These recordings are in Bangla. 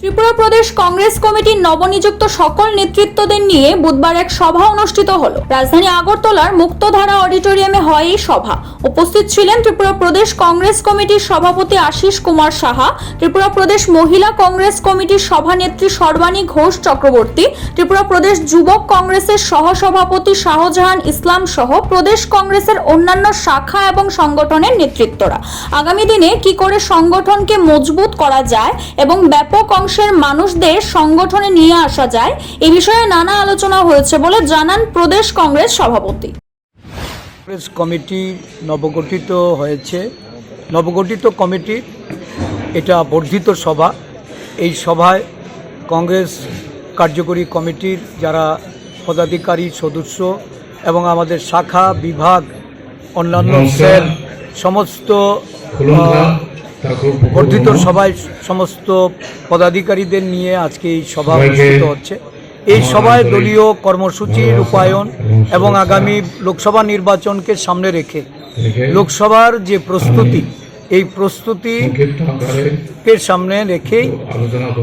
ত্রিপুরা প্রদেশ কংগ্রেস কমিটির নবনিযুক্ত সকল নেতৃত্বদের নিয়ে বুধবার এক সভা অনুষ্ঠিত হলো। রাজধানী আগরতলার মুক্তধারা অডিটোরিয়ামে হয় এই সভা। উপস্থিত ছিলেন ত্রিপুরা প্রদেশ কংগ্রেস কমিটির সভাপতি আশিস কুমার সাহা, ত্রিপুরা প্রদেশ মহিলা কংগ্রেস কমিটির সভানেত্রী সর্বাণী ঘোষ চক্রবর্তী, ত্রিপুরা প্রদেশ যুবক কংগ্রেসের সহসভাপতি শাহজাহান ইসলাম সহ প্রদেশ কংগ্রেসের অন্যান্য শাখা এবং সংগঠনের নেতৃত্বরা। আগামী দিনে কি করে সংগঠনকে মজবুত করা যায় এবং ব্যাপক অংশের মানুষদের সংগঠনে নিয়ে আসা যায় এ বিষয়ে নানা আলোচনা হয়েছে বলে জানান প্রদেশ কংগ্রেস সভাপতি। কংগ্রেস কমিটি নবগঠিত হয়েছে। নবগঠিত কমিটি এটা বর্ধিত সভা। এই সভায় কংগ্রেস কার্যকরী কমিটির যারা পদাধিকারী সদস্য এবং আমাদের শাখা বিভাগ অন্যান্য সেল সমস্ত বর্ধিত সভায় সমস্ত পদাধিকারীদের নিয়ে আজকে এই সভা অনুষ্ঠিত হচ্ছে। এই সভায় দলীয় কর্মসূচি রূপায়ণ এবং আগামী লোকসভা নির্বাচনকে সামনে রেখে লোকসভার যে প্রস্তুতি এই প্রস্তুতিকে সামনে রেখেই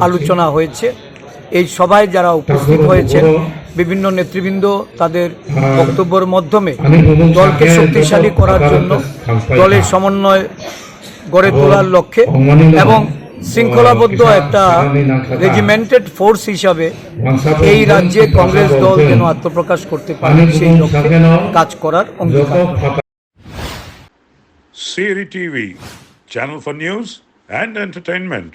আলোচনা হয়েছে। এই সভায় যারা উপস্থিত হয়েছে বিভিন্ন নেতৃবৃন্দ তাদের বক্তব্যের মাধ্যমে দলকে শক্তিশালী করার জন্য দলের সমন্বয় গড়ে তোলার লক্ষ্যে এবং শৃঙ্খলাবদ্ধ একটা রেজিমেন্টেড ফোর্স হিসাবে এই রাজ্যে কংগ্রেস দল যেন আত্মপ্রকাশ করতে পারে সেই লক্ষ্যে কাজ করার অঙ্গীকার Siri TV channel for news and entertainment.